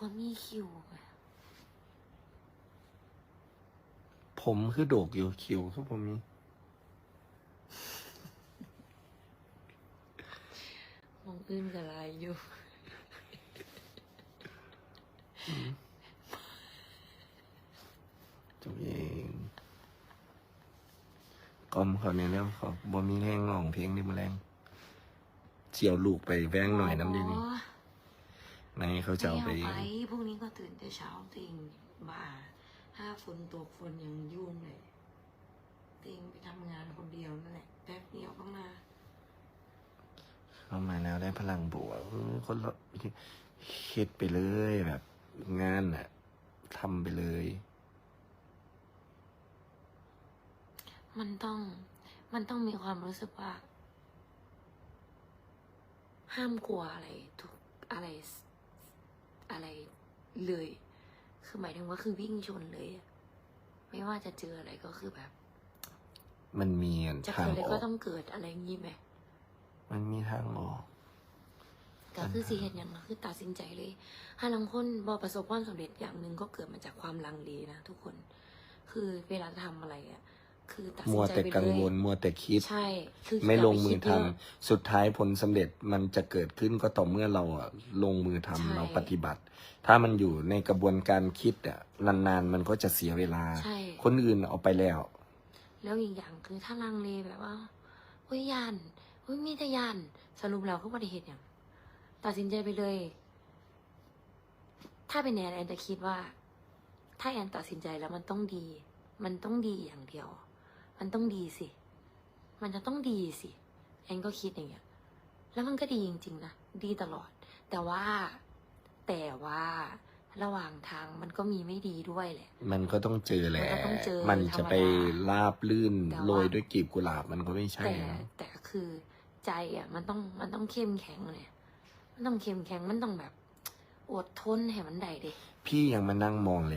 บ่มีคิวไงผมคือโดกอยู่คิวคือผมมีมองอื่นกับลายอยู่ตัวเองกอมเขาเนี่ยแล้วเขาบ่มีแห้งร้องเพลงนี่มาแรงเจียวลูกไปแว้งหน่อยน้ำดีนี่ ในเขาจะเอาไป ม่ไปพรุ่งนี้ก็ตื่นแต่เช้าตัวเองบ้าถ้าฝนตกฝนยังยุ่งเลยตัวเองไปทำงานคนเดียวนั่นแหละแป๊บเดียวก็มาเข้ามาแล้วได้พลังบวกเออคนละเฮ็ดไปเลยแบบ งานน่ะทำไปเลย มันต้อง มันต้องมีความรู้สึกว่า ห้ามกลัวอะไร ทุกอะไรอะไร เลย คือหมายถึงว่าคือวิ่งชนเลยอะไม่ว่าจะเจออะไรก็คือแบบ มันมีจะทางเกิดอะไรออก็กต้องเกิดอะไรอย่างงี้ไหมมันมีทางออกก็คือสิเห็นอย่างนั้นคือตัดสินใจเลยถ้าลังคนบอประสบความสำเร็จอย่างหนึ่งก็เกิดมาจากความลังเลนะทุกคน คือเวลาทำอะไรอะ คือตัดสิมัวนใจแต่ไปกังเลวยลมัวแต่คิด ใช่คือไม่อย่าลปงมือคิดทำเยะสุดท้ายผลสำเร็จมันจะเกิดขึ้นก็ต่อเมื่อเราอะลงมือทำใช่ เราปฏิบัติ ถ้ามันอยู่ในกระบวนการคิดอะนานๆมันก็จะเสียเวลา ใช่ คนอื่นเอาไปแล้ว แล้วอีกอย่างคือถ้าลังเลแบบว่าเฮ้ยยานเฮ้ยมีแต่ยานสรุปแล้วก็ปฏิเหตุอย่างตัดสินใจไปเลย ถ้าเป็นแอนแอนจะคิดว่า ถ้าแอนตัดสินใจแล้วมันต้องดี มันต้องดีอย่างเดียว มันต้องดีสิ มันจะต้องดีสิ แอนก็คิดอย่างเงี้ย แล้วมันก็ดีจริงๆนะ ดีตลอด แต่ว่า แต่ว่าระหว่างทางมันก็มีไม่ดีด้วยแหละ มันก็ต้องเจอแหละ มันก็ต้องเจอมันจะไปธรรมดลาบลื่นแต่ว่าโรยด้วยกลีบกุหลาบมันก็ไม่ใช่ แต่นะแต่คือใจอะ มันต้องมันต้องเข้มแข็งเลยมันต้องเข้มแข็งมันต้องแบบ อดทนให้มันได้เด็พี่ยังมานั่งมองเลย